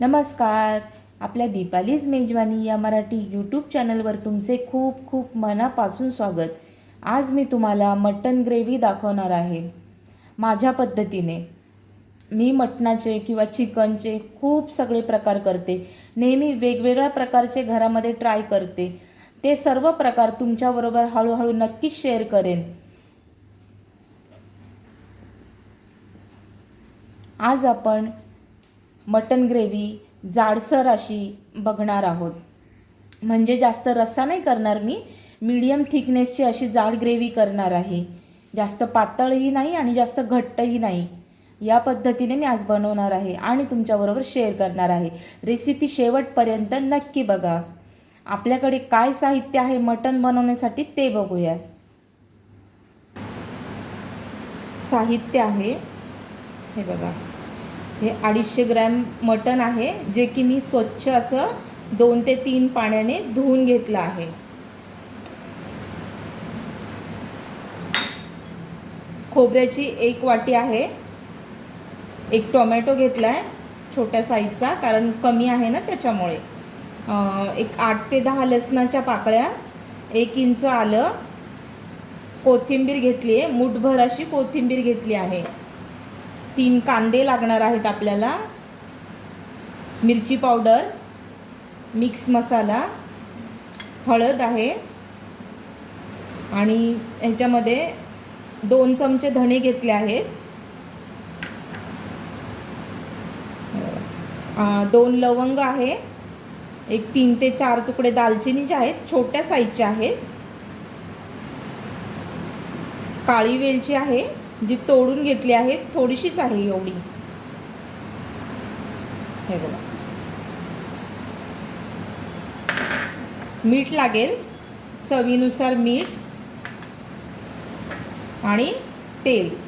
नमस्कार. आपल्या दीपालीज मेजवानी या मराठी यूट्यूब चॅनलवर तुमचे खूप खूप मनापासून स्वागत. आज मी तुम्हाला मटन ग्रेव्ही दाखवणार आहे. माझ्या पद्धतीने. मी मटणाचे किंवा चिकनचे खूप सगळे प्रकार करते. नेहमी वेगवेगळ्या प्रकारचे घरामध्ये ट्राय करते. ते सर्व प्रकार तुमच्याबरोबर हळूहळू नक्कीच शेअर करेन. आज आपण मटन ग्रेव्ही जाडसर अशी बघणार आहोत. म्हणजे जास्त रस्सा नाही करणार मी मीडियम थिकनेसची अशी जाड ग्रेव्ही करणार आहे. जास्त पातळही नाही आणि जास्त घट्टही नाही. या पद्धतीने मी आज बनवणार आहे आणि तुमच्याबरोबर शेअर करणार आहे. रेसिपी शेवटपर्यंत नक्की बघा. आपल्याकडे काय साहित्य आहे मटण बनवण्यासाठी ते बघूया. साहित्य आहे हे बघा. हे अडीचशे ग्रॅम मटण आहे जे की मी स्वच्छ असं दोन ते तीन पाण्याने धुवून घेतलं आहे. खोबऱ्याची एक वाटी आहे. एक टोमॅटो घेतला आहे छोट्या साईजचा कारण कमी आहे ना त्याच्यामुळे. एक आठ ते दहा लसणाच्या पाकळ्या एक इंच आलं कोथिंबीर घेतली आहे मुठभर अशी कोथिंबीर घेतली आहे. तीन कांदे लागणार आहेत आपल्याला. मिरची पावडर मिक्स मसाला हळद आहे. आणि ह्याच्यामध्ये दोन चमचे धणे घेतले आहेत. दोन लवंग आहे. एक तीन ते चार तुकडे दालचिनीचे आहेत छोट्या साईजचे आहेत. काळी वेलची आहे. जी तोडून घेतली आहे थोडीशीच आहे एवढी. हे बघा. मीठ लागेल चवीनुसार मीठ आणि तेल.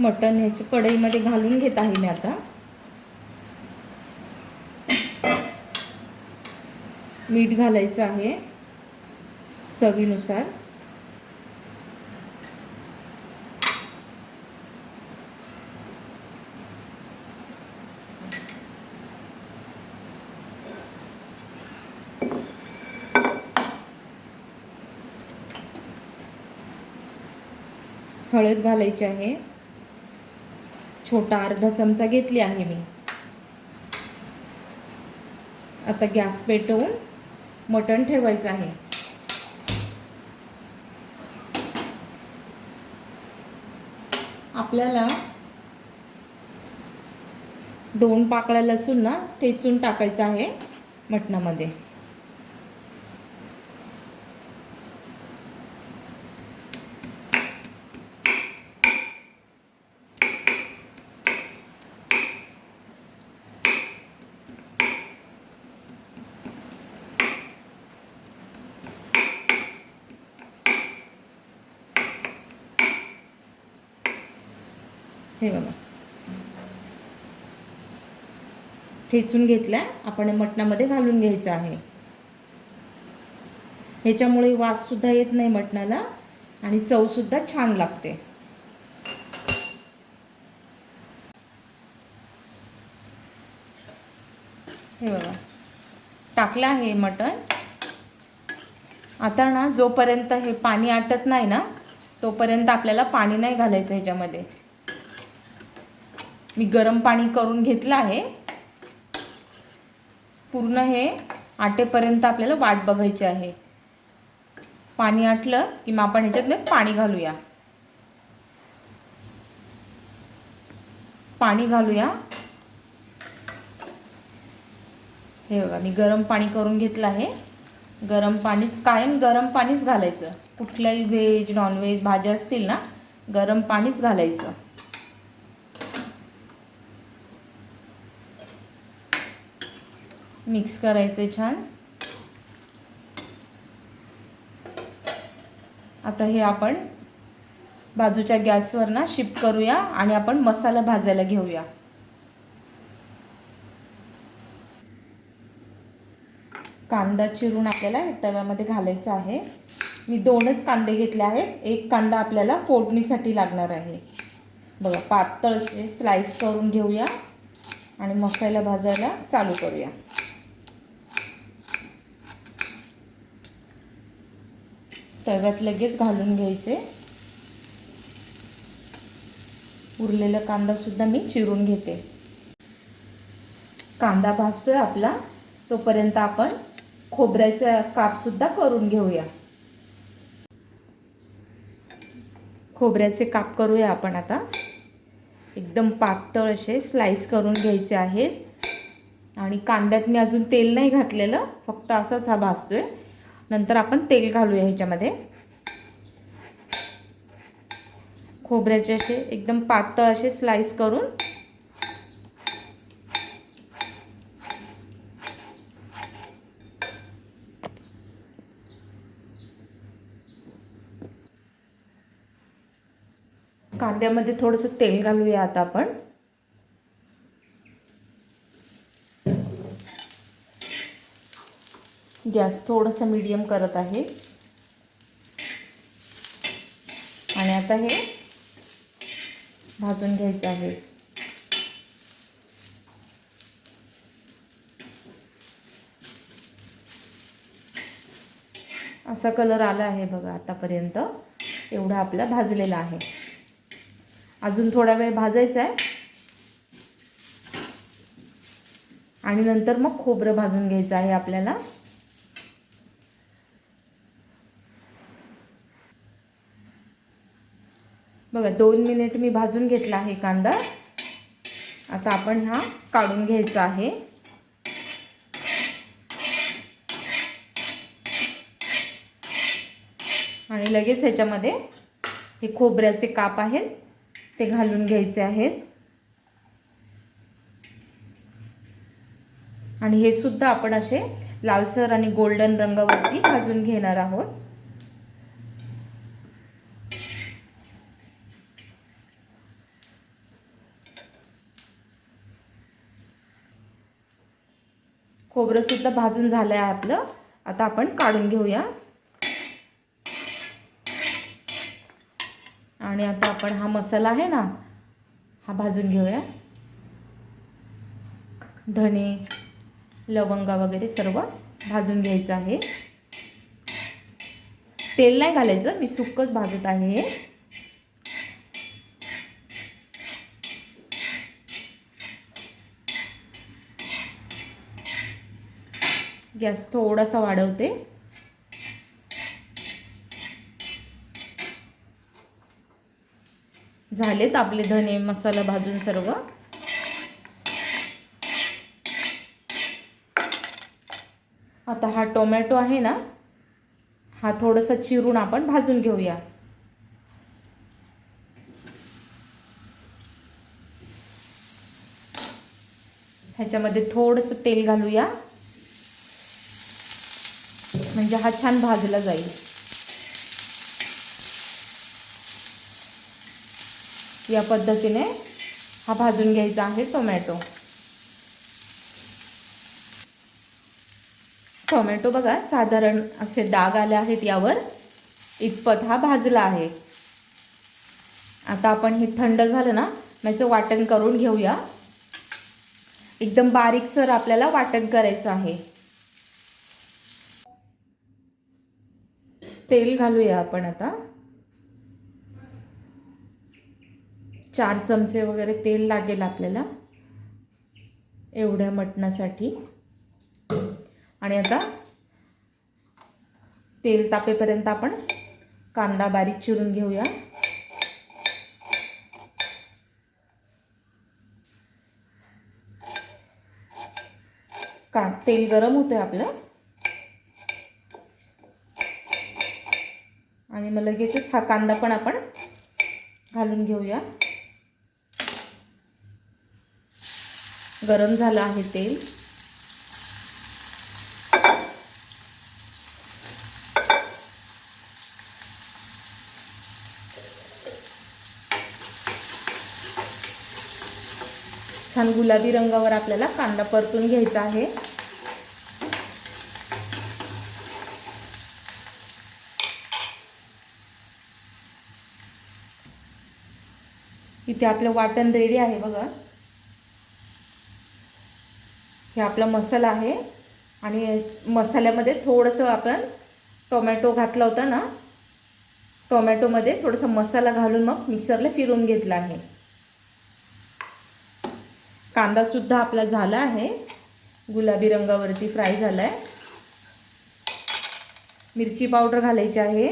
मटण ह्याच्या कढईमध्ये घालून घेत आहे मी आता. मीठ घालायचं आहे चवीनुसार. हळद घालायची आहे. छोटा अर्धा चमचा घेतली आहे मी. आता गॅस पेटवून मटण ठेवायचं आहे. आपल्याला दोन पाकळ्या लसूण ना ठेचून टाकायचं आहे मटणामध्ये. हे बघा. ठेचून घेतल्या आपण मटणामध्ये घालून घ्यायचं आहे. ह्याच्यामुळे वास सुद्धा येत नाही मटणाला आणि चव सुद्धा छान लागते. हे बघा. टाकलं आहे मटण. आता ना जोपर्यंत हे पाणी आटत नाही ना तोपर्यंत आपल्याला पाणी नाही घालायचं ह्याच्यामध्ये. मी गरम पाणी करून घेतलं आहे. पूर्ण हे आटेपर्यंत आपल्याला वाट बघायची आहे. पाणी आटलं की मग आपण ह्याच्यात पाणी घालूया. पाणी घालूया. हे बघा मी गरम पाणी करून घेतलं आहे. गरम पाणी कायम गरम पाणीच घालायचं. कुठल्याही व्हेज नॉनव्हेज भाज्या असतील ना गरम पाणीच घालायचं. मिक्स करायचे छान. आता हे आपण बाजूच्या गॅसवर ना शिफ्ट करूया आणि आपण मसाला भाजायला घेऊया. कांदा चिरून आपल्याला तव्यामध्ये घालायचा आहे. मी दोनच कांदे घेतले आहेत. एक कांदा आपल्याला फोडणीसाठी लागणार आहे. बघा पातळ स्लाइस करून घेऊया आणि मसाला भाजायला चालू करूया. तव्यात लगेच घालून घ्यायचे. उरलेला कांदा सुद्धा मी चिरून घेते. कांदा भाजतोय आपला तोपर्यंत आपण खोबऱ्याचा काप सुद्धा करून घेऊया. खोबऱ्याचे काप करूया आपण आता. एकदम पातळ असे स्लाइस करून घ्यायचे आहेत. आणि कांद्यात मी अजून तेल नाही घातलेलं फक्त असाच हा भाजतोय. नंतर आपण तेल घालूया ह्याच्यामध्ये. खोबऱ्याचे असे एकदम पातळ असे स्लाइस करून. कांद्यामध्ये थोडंसं तेल घालूया आता आपण. गॅस थोडंसं मीडियम करत आहे. आणि आता हे भाजून घ्यायचं आहे. असा कलर आला आहे बघा आतापर्यंत. एवढा आपला भाजलेला आहे. अजून थोडा वेळ भाजायचा आहे. आणि नंतर मग खोबरं भाजून घ्यायचं आहे आपल्याला. बघा दोन मिनिट मी भाजून घेतला आहे कांदा. आता आपण हा काढून घ्यायचा आहे. आणि लगेच ह्याच्यामध्ये हे खोबऱ्याचे काप आहेत ते घालून घ्यायचे आहेत. आणि हे सुद्धा आपण असे लालसर आणि गोल्डन रंगावरती भाजून घेणार आहोत. खोबरंसुद्धा भाजून झालं आहे आपलं. आता आपण काढून घेऊया. आणि आता आपण हा मसाला आहे ना हा भाजून घेऊया. धने लवंगा वगैरे सर्व भाजून घ्यायचं आहे. तेल नाही घालायचं मी सुक्कच भाजत आहे हे. गॅस थोडासा वाढवते. झालेत आपले धने मसाला भाजून सर्व. आता हा टोमॅटो आहे ना हा थोडासा चिरून आपण भाजून घेऊया. ह्याच्यामध्ये थोडंसं तेल घालूया. म्हणजे हा छान भाजला जाईल. या पद्धतीने हा भाजून घ्यायचा आहे टोमॅटो. टोमॅटो बघा साधारण असे डाग आले आहेत यावर. इतपत हा भाजला आहे. आता आपण हे थंड झालं ना याचं वाटण करून घेऊया. एकदम बारीकसर आपल्याला वाटण करायचं आहे. तेल घालूया आपण आता. चार चमचे वगैरे तेल लागेल आपल्याला. एवढ्या मटणासाठी. आणि आता तेल तापेपर्यंत आपण कांदा बारीक चिरून घेऊया. का तेल गरम होतं आपलं. आणि मग लगेचच हा कांदा पण आपण घालून घेऊया. गरम झालं आहे तेल. छान गुलाबी रंगावर आपल्याला कांदा परतून घ्यायचा आहे. इथे आपलं वाटण रेडी आहे बघा. हे आपला मसाला आहे. आणि मसाल्यामध्ये थोडंसं आपण टोमॅटो घातला होता ना टोमॅटोमध्ये थोडासा मसाला घालून मग मिक्सरला फिरून घेतला आहे. कांदासुद्धा आपला झाला आहे. गुलाबी रंगावरती फ्राय झाला आहे मिरची पावडर घालायची आहे.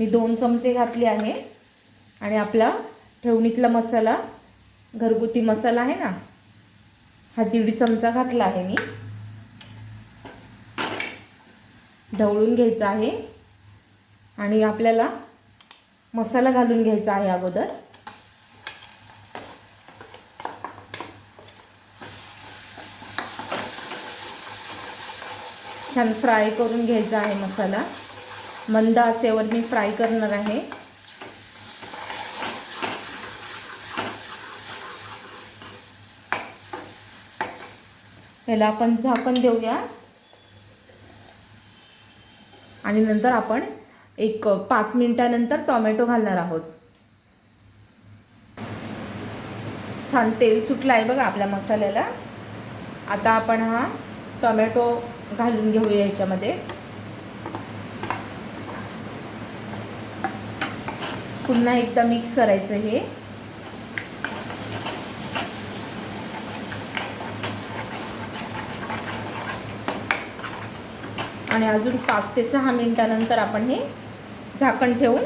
मी दोन चमचे घातले आहे. आणि आपला ठेवणीतला मसाला घरगुती मसाला आहे ना हा दीड चमचा घातला आहे मी. ढवळून घ्यायचा आहे. आणि आपल्याला मसाला घालून घ्यायचा आहे अगोदर. छान फ्राय करून घ्यायचा आहे मसाला. मंद आचेवर मी फ्राय करणार आहे. याला आपण झाकण देऊया. आणि नंतर आपण एक पाच मिनिटानंतर टोमॅटो घालणार आहोत. छान तेल सुटलं आहे बघा आपल्या मसाल्याला. आता आपण हा टोमॅटो घालून घेऊया याच्यामध्ये. पुन्हा एकदा मिक्स करायचं हे. आणि अजून पाच ते सहा मिनिटानंतर आपण हे झाकण ठेवून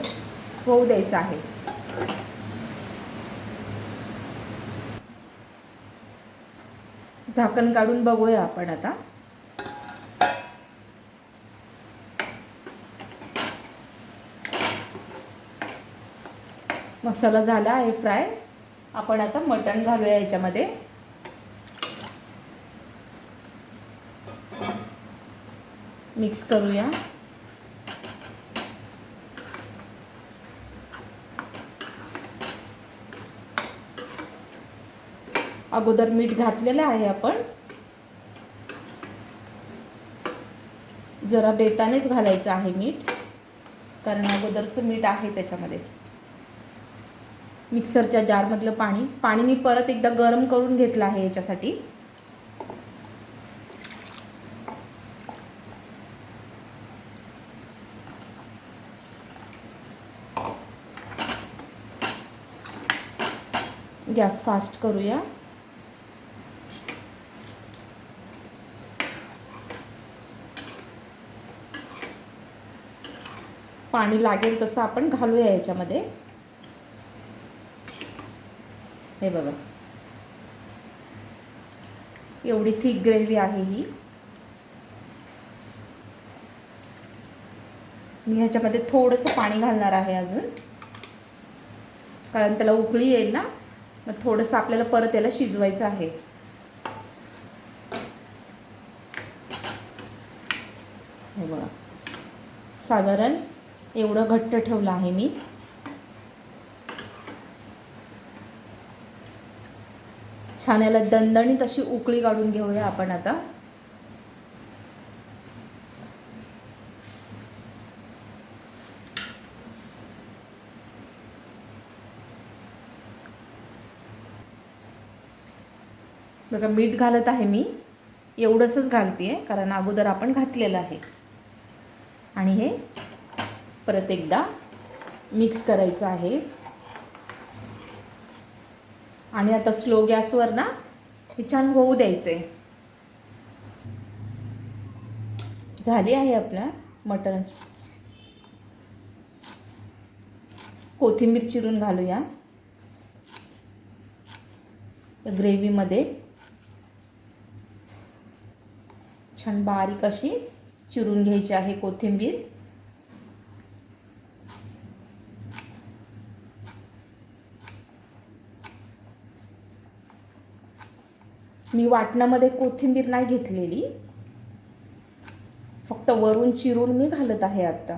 होऊ द्यायचं आहे. झाकण काढून बघूया आपण आता. मसाला झाला आहे फ्राय. आपण आता मटण घालूया याच्यामध्ये. मिक्स करूया. अगोदर मीठ घातलेलं आहे आपण. जरा बेतानेच घालायचं आहे मीठ कारण अगोदरचं मीठ आहे त्याच्यामध्ये मिक्सरच्या जारमधलं पाणी. पाणी मी परत एकदा गरम करून घेतलं आहे याच्यासाठी. गॅस फास्ट करूया. पाणी लागेल तसं आपण घालूया याच्यामध्ये. हे बघा. एवढी थिक ग्रेव्ही आहे ही. मी ह्याच्यामध्ये थोडंसं पाणी घालणार आहे अजून. कारण त्याला उकळी येईल ना मग थोडंसं आपल्याला परत याला शिजवायचं आहे. हे बघा. साधारण एवढं घट्ट ठेवलं आहे मी. छान याला दणदणीत अशी उकळी काढून घेऊया आपण आता. बघा मीठ घालत आहे मी. एवढंसच घालते आहे कारण अगोदर आपण घातलेलं आहे. आणि हे परत एकदा मिक्स करायचं आहे. आणि आता स्लो गॅसवर ना हे छान होऊ द्यायचं आहे झाली आहे आपल्या मटण. कोथिंबीर चिरून घालूया. ग्रेव्हीमध्ये. छान बारीक अशी चिरून घ्यायची आहे कोथिंबीर. मी वाटणामध्ये कोथिंबीर नाही घेतलेली. फक्त वरून चिरून मी घालत आहे आत्ता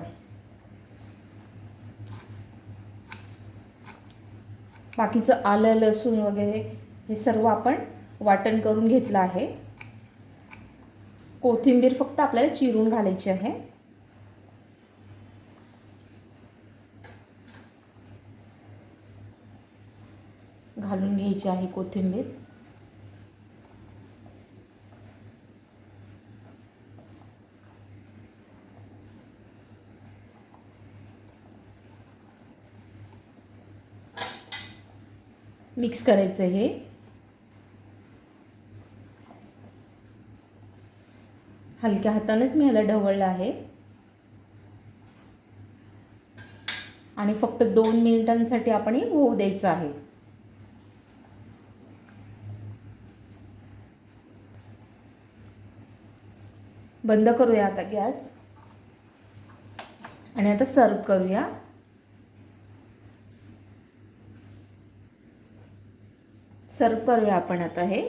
बाकीचं आलं लसूण वगैरे हे सर्व आपण वाटण करून घेतलं आहे. कोथिंबीर फक्त आपल्याला चिरून घालायची आहे. घालून घ्यायची आहे कोथिंबीर. मिक्स करायचं हे हलक्या हातानेच मी ह्याला ढवळलं आहे. आणि फक्त दोन मिनिटांसाठी आपण हे होऊ द्यायचं आहे. बंद करूया आता गॅस. आणि आता सर्व करूया. सर्व करूया आपण आता हे.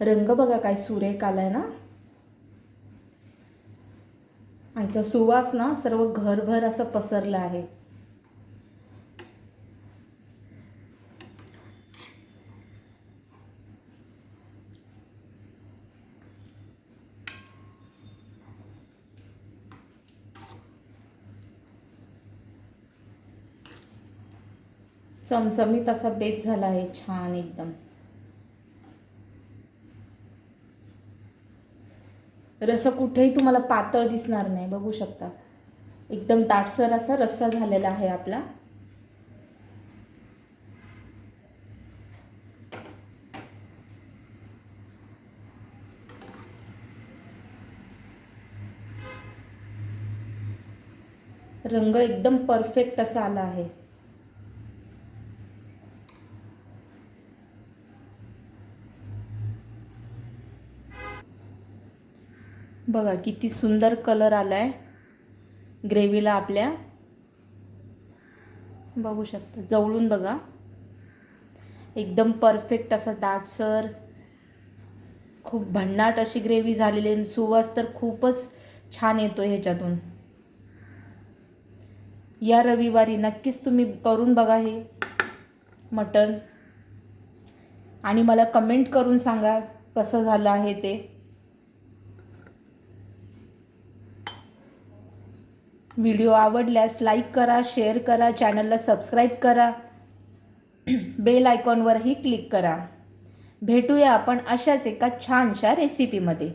रंग बघा काय सुरेख आलाय ना. आईचा सुवास ना सर्व घरभर असं पसरलं आहे. चमचमीत असा बेत झाला आहे छान एकदम. रस कुठेही तुम्हाला पातळ दिसणार नाही बघू शकता. एकदम ताटसर असा रस्सा झालेला आहे आपला. रंग एकदम परफेक्ट असा आला आहे. बघा किती सुंदर कलर आलाय ग्रेव्हीला आपल्या. बघू शकता जवळून बघा. एकदम परफेक्ट असा दाटसर खूप भन्नाट अशी ग्रेव्ही झालेली आहे. सुवास तर खूपच छान येतो ह्याच्यातून. या रविवारी नक्कीच तुम्ही करून बघा हे मटण. आणि मला कमेंट करून सांगा कसं झालं आहे ते. व्हिडिओ आवडल्यास लाईक करा शेअर करा चॅनलला सबस्क्राईब करा. बेल आयकॉनवरही क्लिक करा. भेटूया आपण अशाच एका छानशा रेसिपीमध्ये.